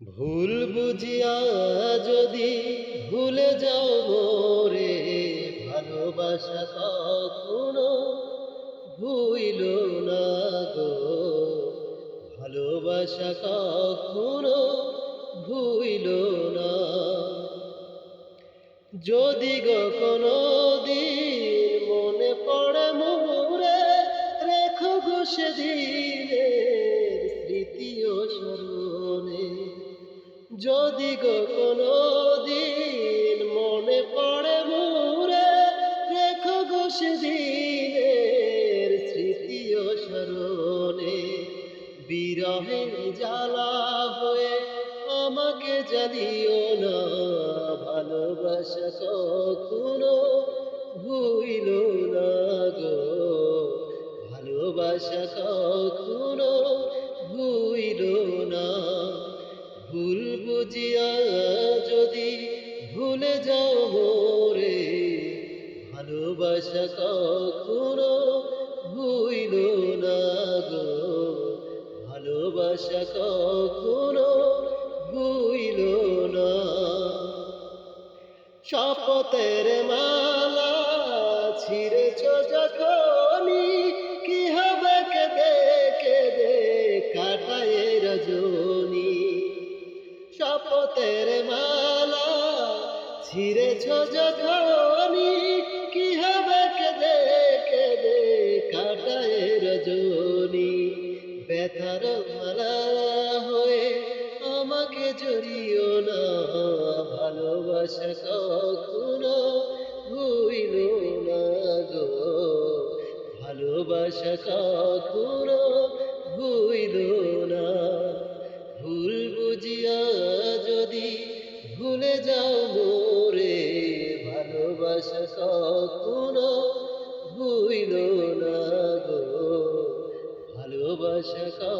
ভুল বুঝিয়া যদি ভুলে যাও মোরে, ভালোবাসা কখনো ভুইল না গো। ভালোবাসা কখনো ভুইল না। যদি গো কোনো মনে পড়ে মোরে রেখো গো সেদিনের স্মৃতি ও স্মরণে যদি গো কোনো দিন মনে পড়ে মোরে রেখো গো সেদিনের স্মৃতি ও স্মরণে। বিরহে জ্বালা হয়ে আমাকে জানিও না, ভালোবাসা কখনো ভুইল না গো। ভালোবাসা কখনো ভুইল না। মোরে ভালোবাসা কখনো ভুইল না গো। ভালোবাসা কখনো ভুইল না। শপথের মালা ছিঁড়েছ যখনই, কি হবে কেঁদে কেঁদে কাটায় রজনী। শপথের মালা ছিঁড়েছ যখনই, কি হবে কেঁদে কেঁদে কাটায় রজনী। ব্যথার মালা হয়ে আমাকে জড়িও না, ভালোবাসা কখনো ভুইল না গো। ভালোবাসা কখনো ভুইল না। ভুল বুঝিয়া যদি ভুলে যাও ভালোবাসা